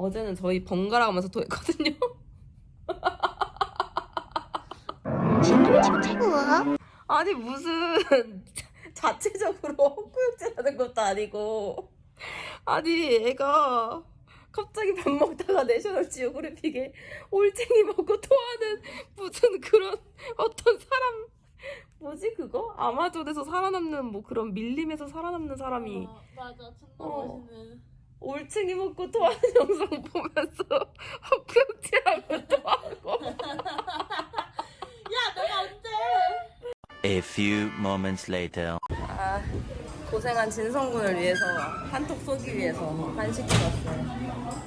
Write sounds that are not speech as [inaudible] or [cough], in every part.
어제는 저희 번갈아 가면서 토했거든요. 아니 무슨 자- [laughs] 자체적으로 헛구역질하는 것도 아니고. 아니 애가 갑자기 밥 먹다가 내셔널 지오그래픽에 올챙이 먹고 토하는 무슨 그런 어떤 사람. 뭐지 그거? 아마존에서 살아남는 뭐 그런 밀림에서 살아남는 사람이. 어, 맞아. 존나 어. 멋있는 올챙이 먹고 토하는 [laughs] 영상 보면서 [laughs] 헛구역질하고 토하고 야 내가 언제 A few moments later. 아, 고생한 진성군을 위해서 한턱 쏘기 위해서 한식 해봤어요.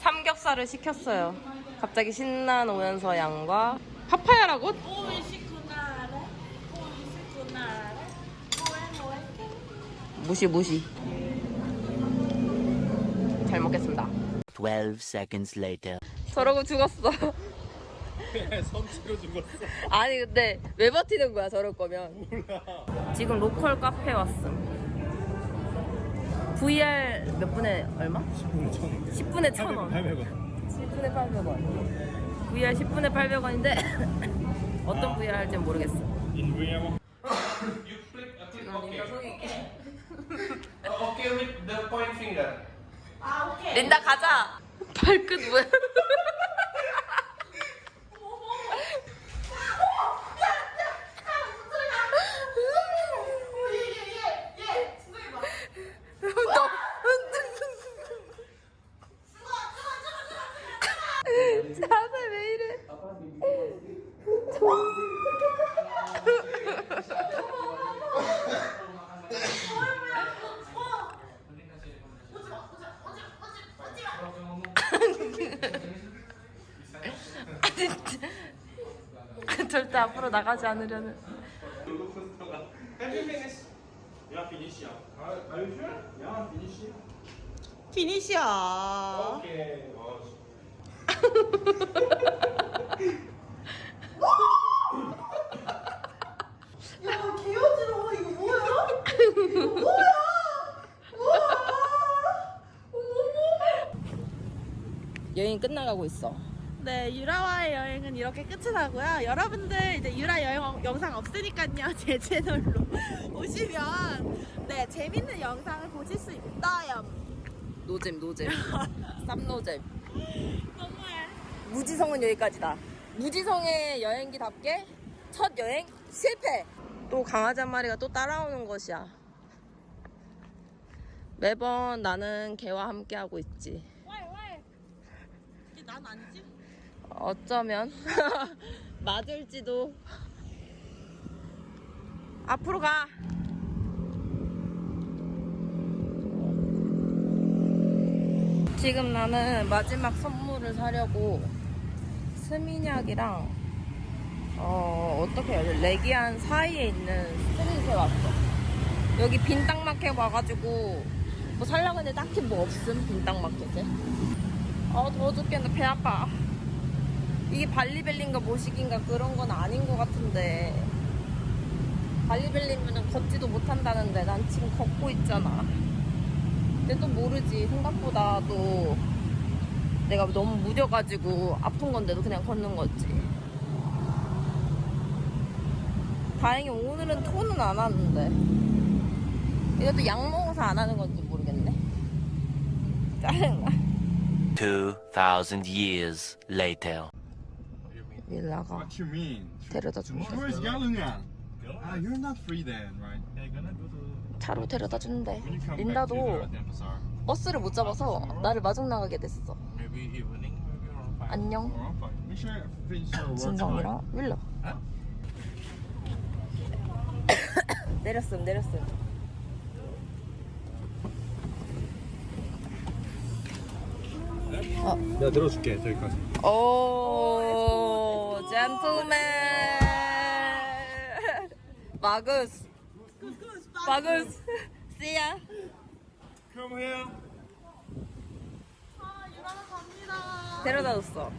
삼겹살을 시켰어요. 갑자기 신난 오면서 양과 파파야라고? 오이시쿠나레 오이시쿠나레 뭐해 뭐해 무시 무시. 잘 먹겠습니다. 12 seconds later. 저러고 죽었어. [laughs] 성취로 죽었어. 아니 근데 왜 버티는 거야 저럴 거면. 지금 로컬 카페 왔음. VR 몇 분에 얼마? 10분에 천 원. 10분에 1,000원. 800원. 10분에 800원. VR 10분에 800원인데 [laughs] 어떤 VR 할지는 모르겠어. In real. Okay with the point finger. 린다 가자. 발끝 뭐야? 너 자세 왜 이래? 절대 앞으로 나가지 않으려는. Are, you sure? Yeah, finish. 피니시야 Okay. Oh, 야 개어지러워 이거 뭐야 이거 뭐야 여행 끝나가고 있어. 네, 유라와의 여행은 이렇게 끝이 나고요. 여러분들 이제 유라 여행 영상 없으니까요. [laughs] 제 채널로 오시면 네, 재밌는 영상을 보실 수 있어요. 노잼 노잼. [laughs] 쌈노잼. 정말 무지성은 여기까지다. 무지성의 여행기답게 첫 여행 실패. 또 강아지 한 마리가 또 따라오는 것이야. 매번 나는 개와 함께 하고 있지. 왈왈 이게 난 아니지? 어쩌면 [laughs] 맞을지도. 앞으로 가. 지금 나는 마지막 선물을 사려고 스미냑이랑 어 어떻게 해야 돼? 레기안 사이에 있는 스트릿에 왔어. 여기 빈땅마켓 와가지고 뭐 살려고 했는데 딱히 뭐 없음 빈땅마켓에. 아 더워 죽겠네 배 아파. 이게 발리벨린가 모식인가 그런 건 아닌 것 같은데 발리벨리면은 걷지도 못한다는데 난 지금 걷고 있잖아. 근데 또 모르지 생각보다 또 내가 너무 무뎌가지고 아픈 건데도 그냥 걷는 거지. 다행히 오늘은 토는 안 하는데 이것도 약 먹어서 안 하는 건지 모르겠네. 짜증나. 2000 years later. 릴라가 What you mean? 데려다 준대. Galungan? Ah, you're not free then, right? 차로 데려다 준대. When you come back to 린다도 the. 버스를 못 잡아서 나를 마중 나가게 됐어. Maybe evening, maybe around five. 안녕. Oh, fine. Make sure you finish your work. 진성이랑 윌러. 내렸음 내렸음. 내가 들어줄게 저기까지. 오 젠틀맨. 마그스. 마그스. 씨야. Come here. 아, 유라가 갑니다. 데려다 줬어.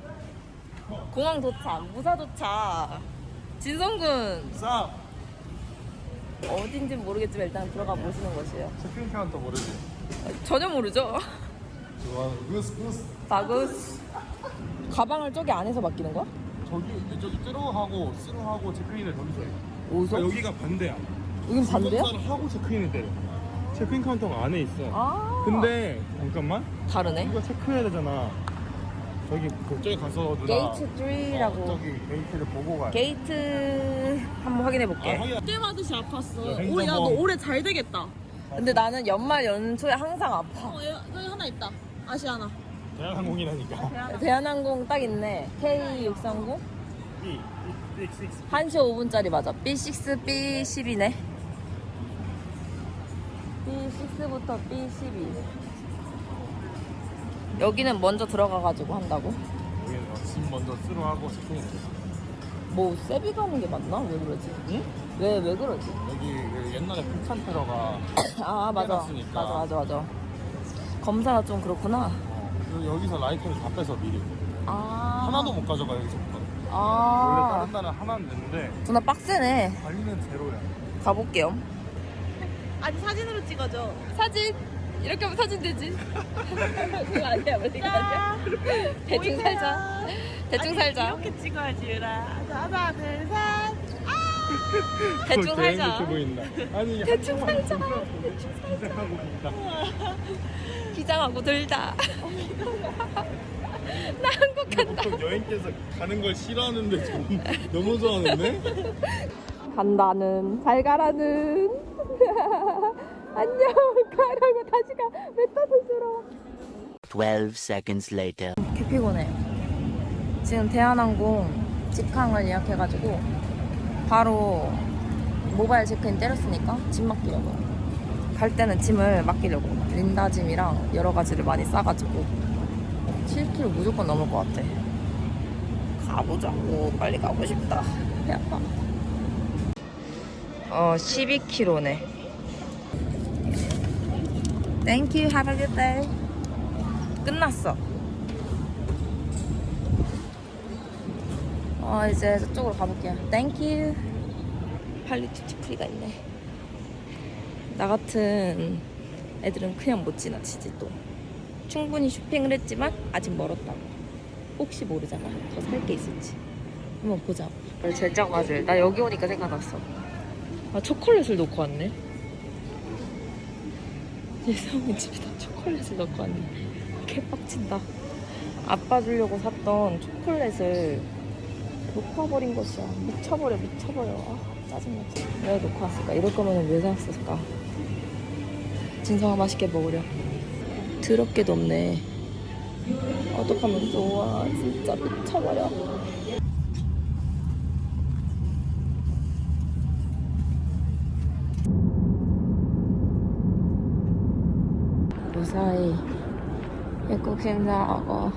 공항 도착. 무사 도착. 진성군. Up? 어딘지 모르겠지만 일단 들어가 보시는 것이에요. 체크인 카운터 모르지? 전혀 모르죠. 좋아. 구스 구스. 바구스. 가방을 저기 안에서 맡기는 거야? 저기 저기 뜨로하고 쓰로하고 체크인을 저기서 해. 어디서? 아, 여기가 반대야. 여긴 반대야? 중간사를 하고 체크인을 때려. 체크인 카운터가 안에 있어. 아. 근데 잠깐만. 다르네. 이거 체크해야 되잖아. 저기 저기 가서 누나. 게이트 어, 3라고. 저기 게이트를 보고 가야 돼. 게이트 한번 확인해 아, 볼게. 확인. 때 맞으시 아팠어. 행정범. 오, 야, 너 올해 잘 되겠다. 근데 나는 연말 연초에 항상 아파. 어, 얘, 여기 하나 있다. 아시아나. 대한항공이라니까. 대한항공 딱 있네. K630? 이, 이, 이, 이, 이. 1시 5분짜리 맞아. B6, B12네. B6부터 B12. 여기는 먼저 들어가가지고 한다고? 여기는 어, 짐 먼저 쓰로하고 체크인. 뭐 세비 가는 게 맞나? 왜 그러지? 응? 왜, 왜 그러지? 여기 그 옛날에 폭탄 테러가 [coughs] 아, 맞아. 맞아, 맞아, 맞아. 검사가 좀 그렇구나. 어, 여기서 라이터를 다 빼서 미리 아. 하나도 못 가져가 여기서부터. 원래 아. 다른 날은 하나는 됐는데 누나 빡세네. 관리는 제로야. 가볼게요. [laughs] 아니, 사진으로 찍어줘. 사진. 이렇게 하면 사진 되지. [laughs] 그거 아니야, 왜 이거 아니야? [laughs] 대충 살자. 대충 아니, 살자. 이렇게 찍어야지, 유라. 자, 하나, 둘, 셋. 대충 살자. 보인다. 아니 대충 살자. 시작하고 있다. 기장하고 들다. 나 한국 간다. 보통 여행께서 가는 걸 싫어하는데 좀 너무 좋아하는데? 간다는 잘 가라는 [laughs] 안녕 가라고 다시 가왜 떠들어 12 seconds later. 개 피곤해 지금 대한항공 직항을 예약해가지고 바로 모바일 체크인 때렸으니까 짐 맡기려고 갈 때는 짐을 맡기려고 린다 짐이랑 여러 가지를 많이 싸가지고 7kg 무조건 넘을 것 같아. 가보자고. 빨리 가고 싶다. 배 아파 어 12kg네. Thank you. Have a good day. 끝났어. 어 이제 저쪽으로 가볼게요. You. 팔리 튜티프리가 있네 나 같은 애들은 그냥 못 지나치지 또. 충분히 쇼핑을 했지만 아직 멀었다고. 혹시 모르잖아. 더 살 게 있을지. 한번 보자. 제작 과일 나 여기 오니까 생각났어. 아 초콜릿을 놓고 왔네? 예상은 집에다 초콜릿을 넣고 왔네. [laughs] 개빡친다. 아빠 주려고 샀던 초콜릿을 놓고 와버린 것이야. 미쳐버려 미쳐버려. 아 짜증나 왜 놓고 왔을까? 이럴 거면 왜 샀을까 진성아 맛있게 먹으려. 더럽게도 없네. 어떡하면 좋아. 진짜 미쳐버려. 무사히 입국 심사하고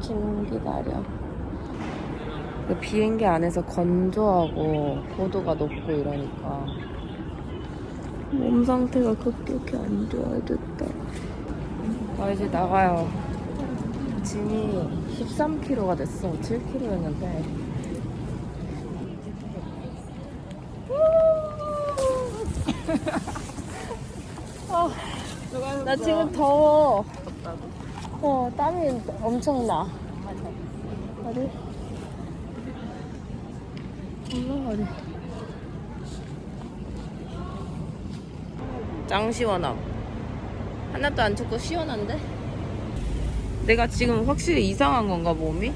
짐 기다려. 그 비행기 안에서 건조하고 고도가 높고 이러니까 몸 상태가 급격히 안 좋아졌다 아 이제 나가요 짐이 13kg가 됐어 7kg였는데 나 지금 더워. 어, 땀이 엄청 나. 어디? 어디? 짱 시원함. 하나도 안 춥고 시원한데? 내가 지금 확실히 이상한 건가 몸이?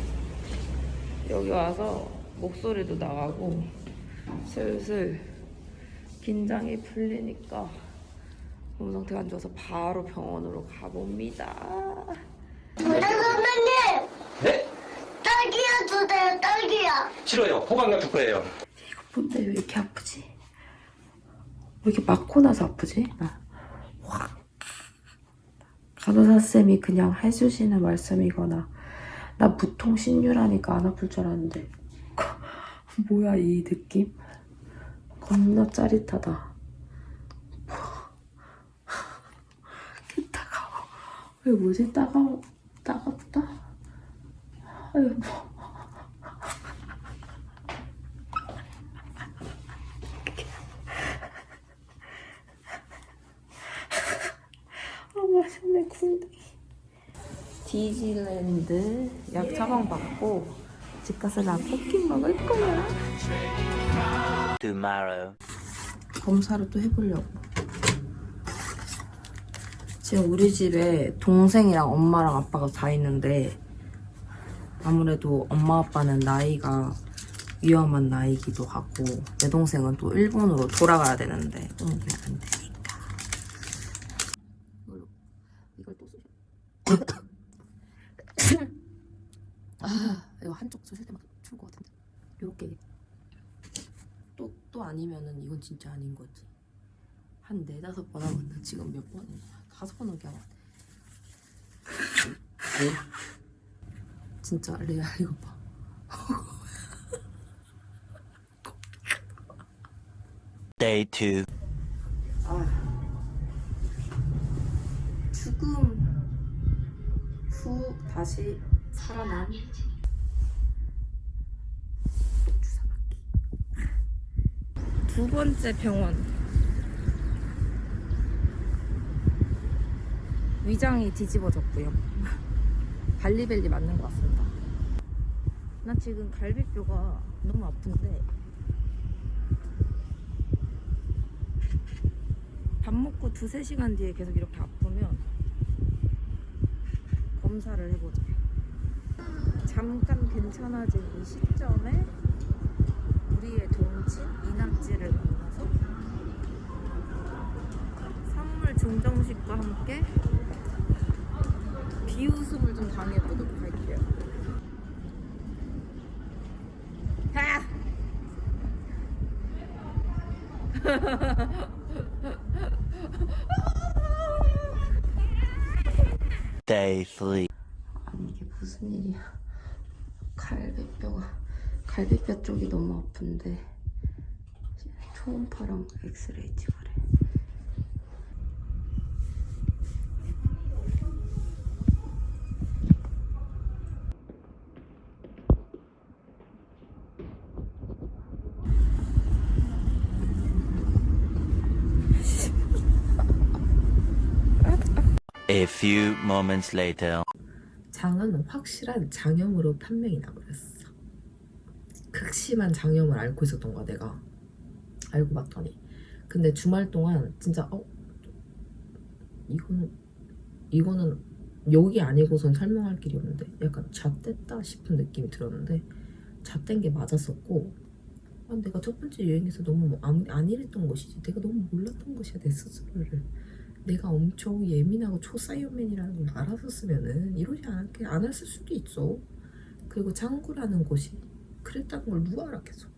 여기 와서 목소리도 나가고 슬슬 긴장이 풀리니까 몸 상태가 안 좋아서 바로 병원으로 가봅니다. 선생님 네? 딸기야 주세요 딸기야 싫어요. 호강력 투표예요. 뭔데 왜 이렇게 아프지? 왜 이렇게 맞고 나서 아프지? 나 확. 간호사 쌤이 그냥 해주시는 말씀이거나 나 무통 신유라니까 안 아플 줄 알았는데 [laughs] 뭐야 이 느낌? 겁나 짜릿하다. [laughs] 개 따가워. 왜 뭐지 따가워 따갑다? 아유 뭐. 왔습니다. 디즈랜드 약 처방 받고 집 가서 라볶이 먹을 거야. Tomorrow. 검사를 또 해보려고. 지금 우리 집에 동생이랑 엄마랑 아빠가 다 있는데 아무래도 엄마 아빠는 나이가 위험한 나이기도 하고 내 동생은 또 일본으로 돌아가야 되는데 오늘 안되니까 이걸로 이걸 또 쑤셔 [laughs] 아 이거 한쪽 쑤실 때마다 추울 것 같은데 요렇게 또, 또 아니면은 이건 진짜 아닌 거지. 한 네다섯 번 하고 나 지금 몇 번이냐. 다섯 번 넘게 하고 왔네. 진짜 레알 이거 봐. Day 2. 죽음 후 다시 살아난. 두 번째 병원. 위장이 뒤집어졌고요. [laughs] 발리벨리 맞는 것 같습니다. 나 지금 갈비뼈가 너무 아픈데 밥 먹고 두세 시간 뒤에 계속 이렇게 아프면 검사를 해보자. 잠깐 괜찮아진 이 시점에 우리의 동친 이낙지를 만나서 산물 증정식과 함께 비웃음을 좀 당해보도록 할게요. 하! [laughs] Day 3. 아니 이게 무슨 일이야 갈비뼈가 갈비뼈 쪽이 너무 아픈데 초음파랑 엑스레이 찍으래 A few moments later. 장어는 확실한 장염으로 판명이 나버렸어. 극심한 장염을 앓고 있었던 거야 내가. 알고 봤더니. 근데 주말 동안 진짜 어? 이거는 이거는 여기 아니고선 설명할 길이 없는데 약간 잣됐다 싶은 느낌이 들었는데 잣된 게 맞았었고 아, 내가 첫 번째 여행에서 너무 뭐 안, 안일했던 것이지. 내가 너무 몰랐던 것이야 내 스스로를 내가 엄청 예민하고 초사이언맨이라는 걸 알았었으면은 이러지 않게 안 했을 수도 있어. 그리고 창구라는 곳이 그랬다는 걸 누가 알았겠어?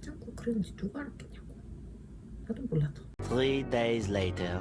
창구 그랬는지 누가 알았겠냐고. 나도 몰라도 Three days later.